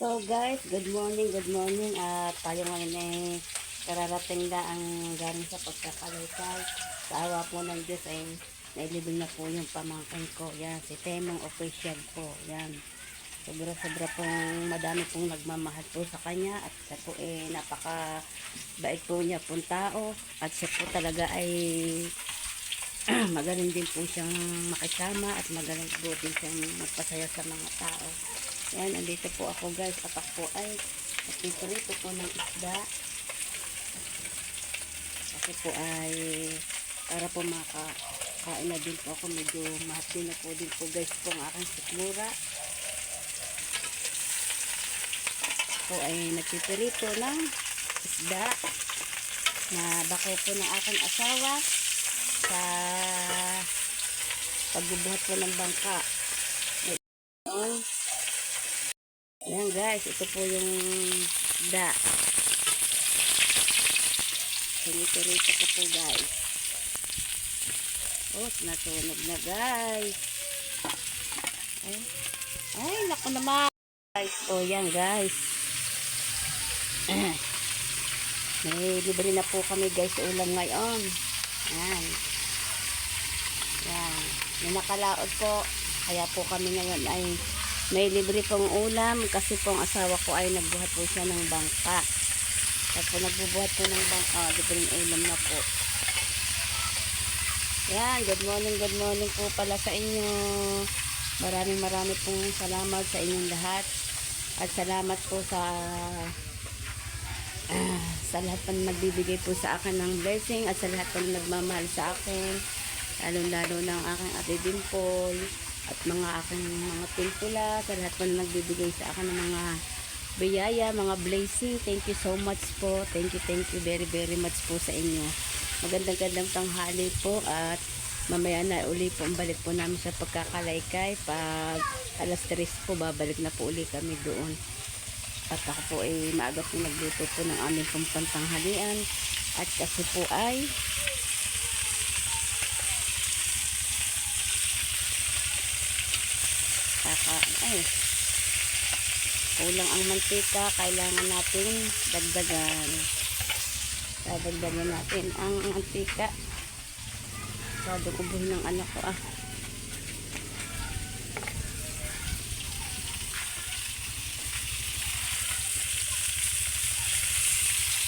So guys, good morning, good morning. At tayo ngayon ay kararating na ang galing sa pagkakalaykay. Sa awa po ng Diyos ay nailibing na po yung pamangkin ko. Yan, si Temong Official po. Yan. Sobra-sobra pong madami pong nagmamahal po sa kanya at siya po eh napaka bait po niya pong tao at siya po talaga ay magaling din po siyang makisama at magaling po din siyang magpasaya sa mga tao. Yan, andito po ako guys. At ako po ay nagpiprito po ng isda. Kasi po ay para po makakain na din po ako. Medyo mahat din na po din po guys po ang aking sikmura. Po ay nagpiprito ng isda na bako po ng aking asawa sa pagbubuhat po ng bangka. Ayan. Ayan guys, ito po yung da. Sinito-rito ko po guys. Oh, nasunog na guys. Ay, ay naku naman. Guys, oh yan guys. May libre na po kami guys sa ulam ngayon. Yan. Yan. May nakalaod po. Kaya po kami ngayon ay may libre pong ulam kasi po ang asawa ko ay nagbuhat po siya ng bangka. Kaya po nagbubuhat po ng bangka, libreng ulam na po. Yan, good morning, good morning po pala sa inyo. Maraming maraming pong salamat sa inyong lahat. At salamat po sa ah, sa lahat pa na nagbibigay po sa akin ng blessing at sa lahat pa na nagmamahal sa akin. Lalo-lalo ng aking ate Dimple at mga aking mga pimpula, sa lahat pa na nagbibigay sa akin ng mga biyaya, mga blessing. Thank you so much po. Thank you, thank you very, very much po sa inyo. Magandang-gandang tanghali po at mamaya na uli po balik po namin sa pagkakalaykay. Pag alas 3 po, babalik na po uli kami doon. At ako po ay maaga po nagluto po ng aming pong pantanghalian. At kasi po ay ay kulang ang mantika kailangan natin dagdagan. Dadagdagan natin ang mantika. Sado kubuhin ng anak ko ah.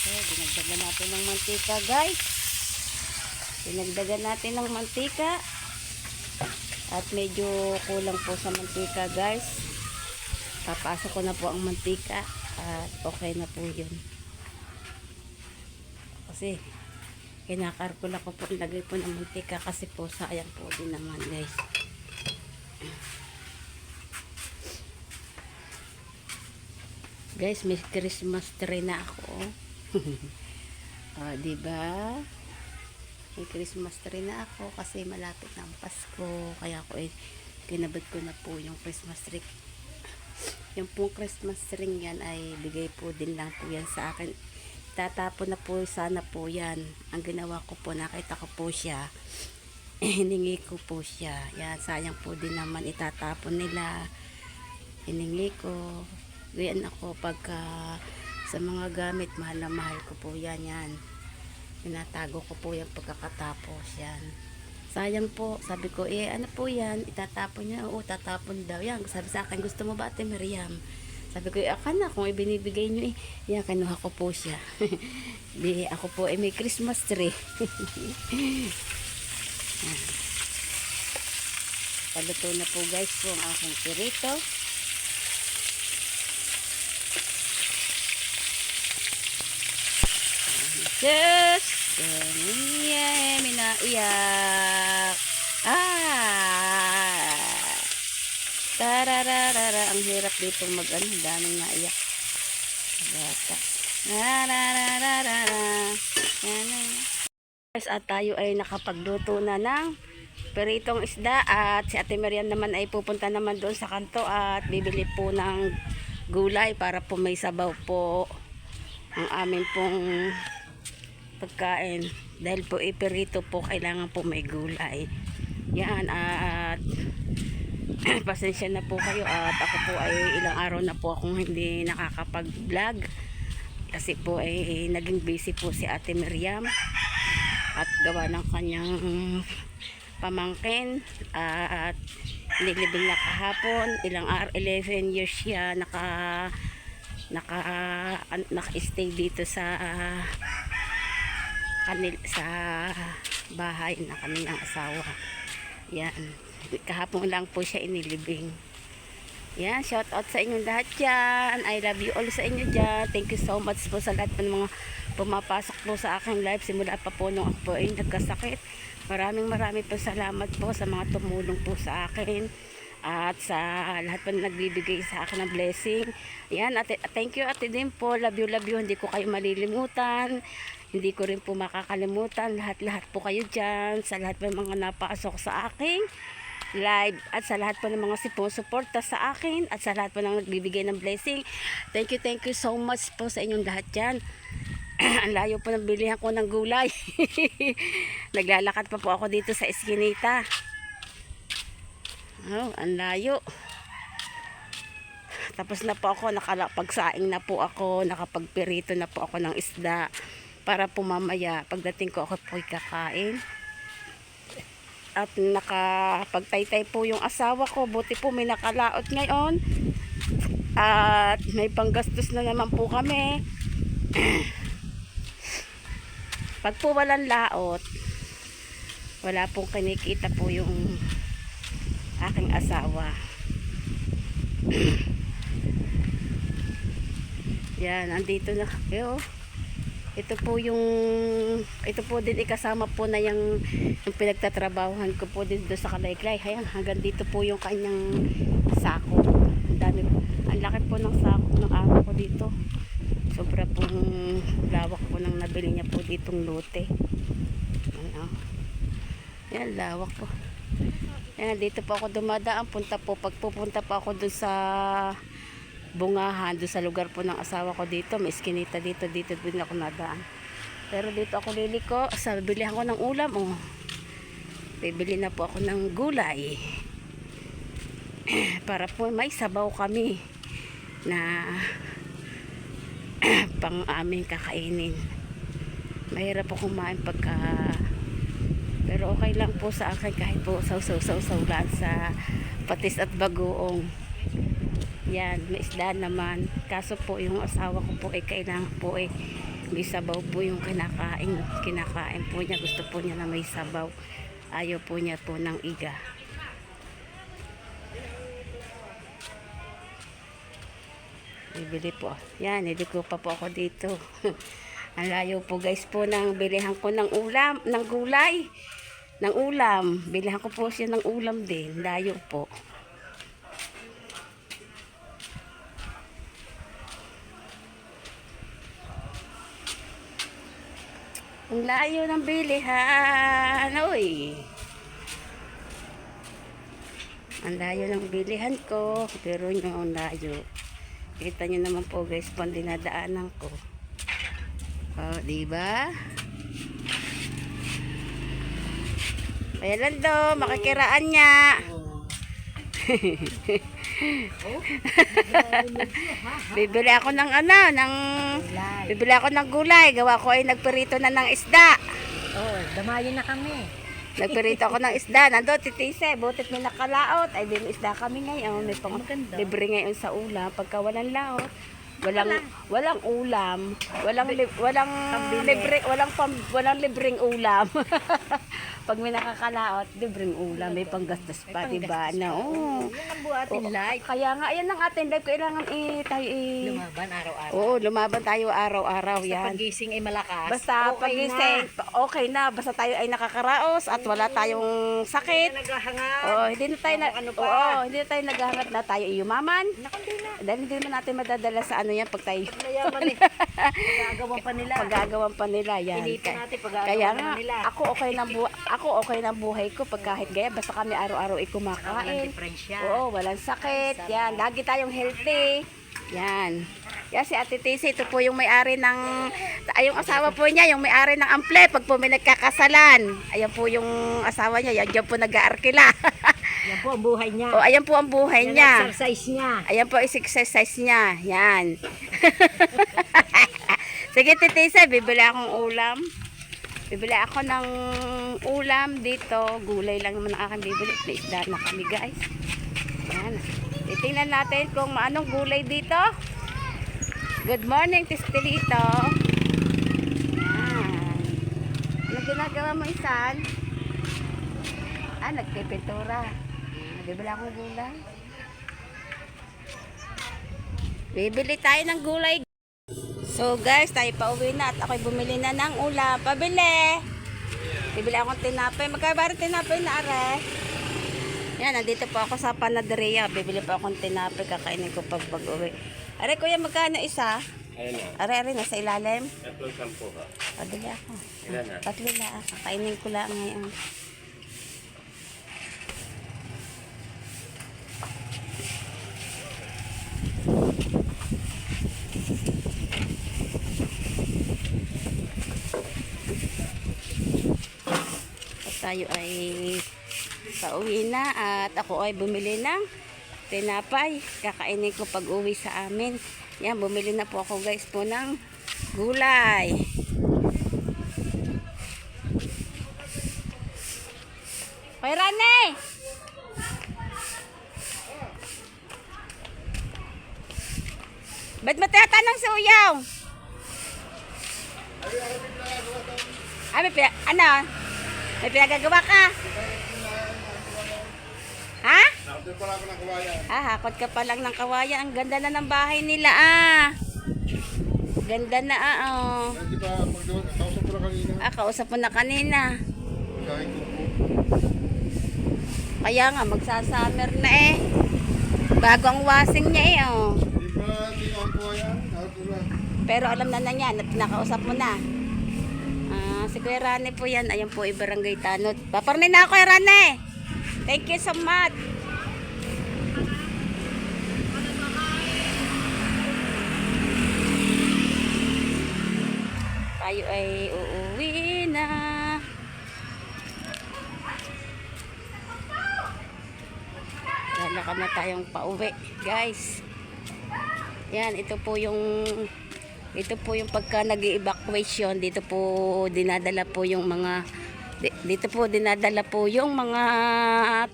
So dinagdagan natin ng mantika guys. Dinagdagan natin ng mantika at medyo kulang po sa mantika guys. Papasok ko na po ang mantika at okay na po yun. Kasi kinakarkula ko po lagay po ng mantika kasi po sayang po din naman guys. Guys, may Christmas tree na ako. oh, di ba? May Christmas tree na ako kasi malapit na ang Pasko. Kaya ako eh kinabit ko na po yung Christmas tree. Yung pong Christmas tree yan ay bigay po din lang po yan sa akin. Tatapon na po sana po yan. Ang ginawa ko po nakita ko po siya. Hiningi ko po siya. Yan sayang po din naman itatapon nila. Hiningi ko. Ganyan ako pagka sa mga gamit mahal na mahal ko po yan yan Tinatago ko po yung pagkakatapos yan. Sayang po, sabi ko, eh ano po yan, itatapon niya, oo, tatapon daw yan. Sabi sa akin, gusto mo ba ate Miriam? Sabi ko, eh, akala kung ibinibigay niyo eh, yan, kinuha ko po siya. Di, ako po, eh, may Christmas tree. Paluto na po guys po ang aking pirito. Diyos, kaniya, minaiyak. Ah! Tarararara, ang hirap dito mag ano, daming naiyak. Bata. Narararara. Yan na. Guys, at tayo ay nakapagluto na ng peritong isda at si Ate Marian naman ay pupunta naman doon sa kanto at bibili po ng gulay para po may sabaw po ang amin pong pagkain. Dahil po iperito po kailangan po may gulay. Yan at pasensya na po kayo at ako po ay ilang araw na po akong hindi nakakapag-vlog. Kasi po ay naging busy po si Ate Miriam at gawa ng kanyang pamangkin at nilibing na kahapon ilang araw 11 years siya naka naka an- naka-stay dito sa kanil sa bahay na kanilang asawa yan kahapon lang po siya inilibing yan, shout out sa inyong lahat dyan. I love you all sa inyo dyan. Thank you so much po sa lahat ng mga pumapasok po sa aking live simula pa po nung ako ay nagkasakit. Maraming maraming po salamat po sa mga tumulong po sa akin at sa lahat po na nagbibigay sa akin ng blessing. Yan, ate, thank you ate din po. Love you, love you. Hindi ko kayo malilimutan. Hindi ko rin po makakalimutan. Lahat-lahat po kayo dyan. Sa lahat po ng mga napasok sa aking live at sa lahat po ng mga sipo-suporta sa akin at sa lahat po ng nagbibigay ng blessing. Thank you, thank you so much po sa inyong lahat dyan. ang layo po ng bilihan ko ng gulay. Naglalakad pa po ako dito sa eskinita. Oh, ang layo. Tapos na po ako, nakapagsaing na po ako, nakapagpirito na po ako ng isda para po mamaya pagdating ko ako po kakain at nakapagtaytay po yung asawa ko. Buti po may nakalaot ngayon. At may panggastos na naman po kami. Pag po walang laot, wala pong kinikita po yung aking asawa. Yan, andito na kayo. Ito po yung ito po din ikasama po na yung, yung pinagtatrabahuhan ko po din doon sa Kalayklay. Ayan, hanggang dito po yung kanyang sako. Ang dami po. Ang laki po ng sako ng amo ko dito. Sobra pong lawak po ng nabili niya po ditong lote. Ano? Yan, lawak po. Yan, dito po ako dumadaan. Punta po, pagpupunta po ako doon sa bungahan doon sa lugar po ng asawa ko dito. May iskinita dito dito din ako nadaan. Pero dito ako liliko. Sa bilihan ko ng ulam oh. Bibili na po ako ng gulay. Para po may sabaw kami na pang aming kakainin. Mahirap po kumain pagka pero okay lang po sa akin kahit po saw-saw-saw lang sa patis at bagoong yan, may isda naman. Kaso po yung asawa ko po ay kailangan po ay may sabaw po yung kinakain. Kinakain po niya. Gusto po niya na may sabaw. Ayaw po niya po ng iga. Bibili po. Yan, hindi ko pa po ako dito. Ang layo po guys po ng bilihan ko ng ulam, ng gulay. Ng ulam. Bilihan ko po siya ng ulam din. Layo po. Ang layo ng bilihan. Uy. Ang layo ng bilihan ko. Pero nyo ang layo. Kita nyo naman po guys, pang dinadaanan ko. Oh, di Kaya Lando, makikiraan niya. Bibili ako ng ano, ng Bibili ako ng gulay. Gawa ko ay nagperito na ng isda. Oh, damayin na kami. Nagperito ako ng isda. Nando, titise. Butit may nakalaot. Ay, din isda kami ngayon. May pang libre ngayon sa ulam. Pagka walang laot, walang walang ulam, walang li- walang libre, walang pam, walang libreng ulam. Pag may nakakalaot, libreng ulam, may panggastos pa, di ba? Na, oo. Yan ang buhatin. Kaya nga, ayan ang ating live. Kailangan i tayo i... Lumaban araw-araw. Oo, lumaban tayo araw-araw Sa yan. pagising ay malakas. Basta okay pagising, okay na. Basta tayo ay nakakaraos at wala tayong Na. sakit. Naghahangad. Oo, hindi na tayo na, Ano, pa? oo, hindi na tayo naghahangat na tayo iyumaman. Naku, hindi na. Dahil hindi naman natin madadala sa ano yan pag tayo Mayaman eh. Gagawan pa nila. pagagawan pa nila yan. Kaya- natin pagagawa Kaya naman nga, nila. ako okay ng buhay, ako okay ng buhay ko pag kahit gaya, basta kami araw-araw ay Walang kumakain. diferensya. Oo, walang sakit. Yan, lagi tayong healthy. Yan. Yan si Ate Tisi, ito po yung may-ari ng, ay yung asawa po niya, yung may-ari ng ample, pag po may nagkakasalan. Ayan po yung asawa niya, yan dyan po nag-aarkila. Yan po ang buhay niya. O, ayan po ang buhay Yan ang niya. exercise niya. Ayan po is exercise niya. Yan. Sige, titisa, bibili akong ulam. Bibili ako ng ulam dito. Gulay lang naman ang aking bibili. May isda na kami, guys. Yan. Titingnan natin kung anong gulay dito. Good morning, Tistilito. Yan. Ano ginagawa mo, Isan? Ah, nagpipintura. Bibili akong gulay. Bibili tayo ng gulay. So guys, tayo pa uwi na at ako'y bumili na ng ulam. Pabili! Bibili akong tinapay. Magkabari tinapay na are. Yan, nandito po ako sa panaderia. Bibili pa akong tinapay. Kakainin ko pag pag-uwi. Are, kuya, magkano isa? Ayun na. Are, are, nasa ilalim. Tatlong sampo ha. Pabili ako. Ilan na? Tatlo na. Kakainin ko lang ngayon. Tayo ay pauwi na at ako ay bumili ng tinapay. Kakainin ko pag uwi sa amin. Yan, bumili na po ako guys po ng gulay. Hoy, Rane! Ba't mo tinatanong si Uyaw? Pina- ano? May pinagagawa ka? Ha? Nakapil pala ako ng kawayan. Ah, hakot ka pa lang ng kawayan. Ang ganda na ng bahay nila, ah. Ganda na, ah, oh. Hindi pa magdawag. Kausap ko lang kanina. Ah, kausap mo na kanina. Kain ko po. Kaya nga, magsasummer na eh. Bago ang wasing niya eh, oh. Hindi pa tingnan ang kawayan. Pero alam na na niya, at nakausap mo na. Ah, si Kuya Rane po yan. Ayan po, Ibarangay Tanot. Paparni na ako, Kuya Rane. Thank you so much. Tayo ay uuwi na. Lalakad na tayong pauwi, guys. Yan, ito po yung ito po yung pagka nag-evacuation, dito po dinadala po yung mga di- dito po dinadala po yung mga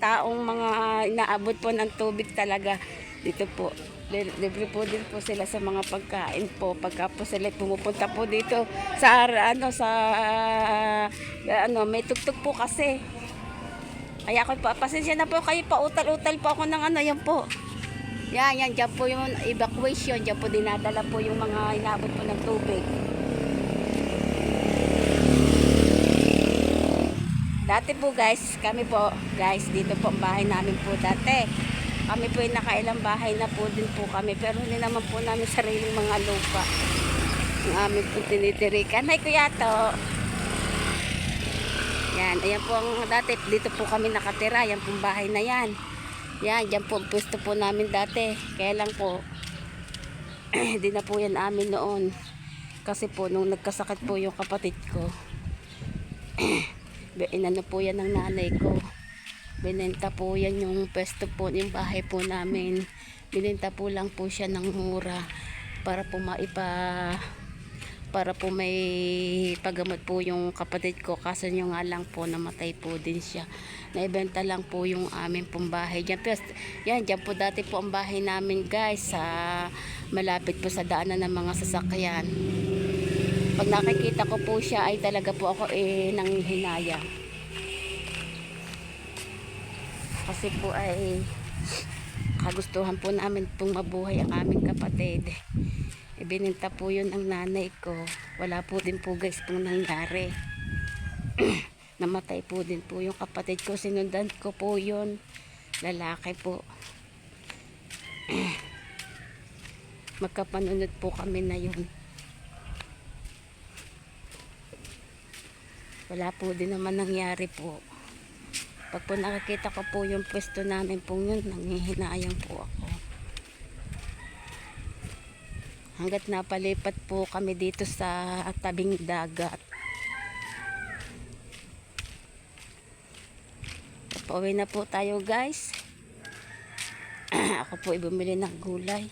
taong mga inaabot po ng tubig talaga. Dito po Li- libre po din po sila sa mga pagkain po. Pagka po sila pumupunta po dito sa ano sa ano may tuktok po kasi. Kaya ako pa pasensya na po kayo pa utal-utal po ako ng ano yan po yan, yan, dyan po yung evacuation, dyan po dinadala po yung mga inabot po ng tubig. Dati po guys, kami po, guys, dito po ang bahay namin po dati. Kami po yung nakailang bahay na po din po kami, pero hindi naman po namin sariling mga lupa. Ang amin po tinitirikan. Ay, kuya to. Yan, ayan po ang dati, dito po kami nakatira, yan pong bahay na yan. Yan, dyan po pwesto po namin dati. Kaya lang po, hindi na po yan amin noon. Kasi po, nung nagkasakit po yung kapatid ko, inano po yan ng nanay ko. Binenta po yan yung pwesto po, yung bahay po namin. Binenta po lang po siya ng mura para po maipa para po may paggamot po yung kapatid ko. Kaso nyo nga lang po namatay po din siya. Naibenta lang po yung aming pong bahay dyan, Pero, yan, dyan po dati po ang bahay namin guys sa malapit po sa daanan ng mga sasakyan. Pag nakikita ko po siya ay talaga po ako eh nanghihinaya. Kasi po ay kagustuhan po namin pong mabuhay ang aming kapatid Ibininta po yun ang nanay ko. Wala po din po guys pong nangyari. Namatay po din po yung kapatid ko. Sinundan ko po yun. Lalaki po. Magkapanunod po kami na yun. Wala po din naman nangyari po. Pag po nakakita ko po yung pwesto namin po yun, nanghihinayang po ako. Hanggat napalipat po kami dito sa tabing dagat. Pauwi na po tayo guys. Ako po ibumili ng gulay.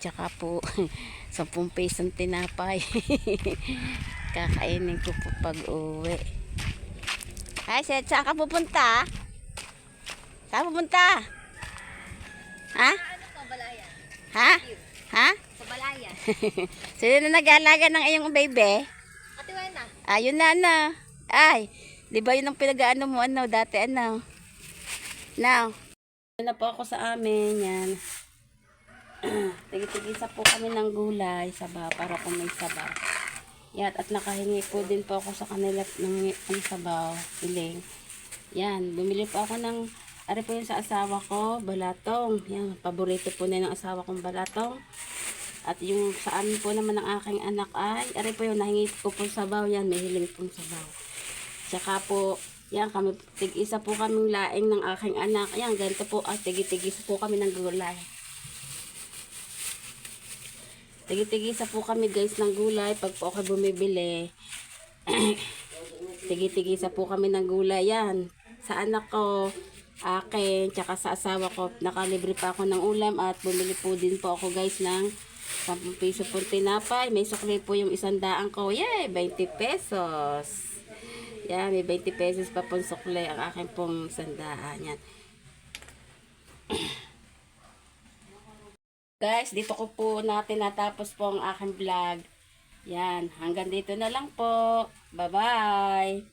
Tsaka po 10 pesong tinapay. Kakainin ko po pag uwi. Hi, Seth. Saan ka pupunta? Saan pupunta? Ha? Ano? Ha? Ha? Sa balaya. Sino na nag-aalaga ng iyong baby? Katiwan na. Ayun na, ano. Ay, di ba yun ang pinag-ano mo, ano, dati, ano? Now, Ayun na po ako sa amin, yan. Tigi-tigisa po kami ng gulay, sabaw, para po may sabaw. Yan, at nakahingi po din po ako sa kanila ng, ng sabaw, piling. Yan, bumili po ako ng, ari po yun sa asawa ko, balatong. Yan, paborito po na ng asawa kong balatong. At yung sa amin po naman ng aking anak ay, ari po yun, nahingi ko po sabaw yan, may hiling pong sabaw. Tsaka po, yan kami, tig-isa po kaming laing ng aking anak. Yan, ganito po, ah, tigi-tigisa po kami ng gulay. Tigi-tigisa po kami guys ng gulay pag po ako bumibili. Tigi-tigisa po kami ng gulay yan. Sa anak ko, akin, tsaka sa asawa ko, nakalibre pa ako ng ulam at bumili po din po ako guys ng 10 piso po tinapay. May sukli po yung isang daan ko. Yay! 20 pesos. Yan, may 20 pesos pa pong sukli ang akin pong sandaan. Yan. Guys, dito ko po natin natapos po ang aking vlog. Yan, hanggang dito na lang po. Bye-bye!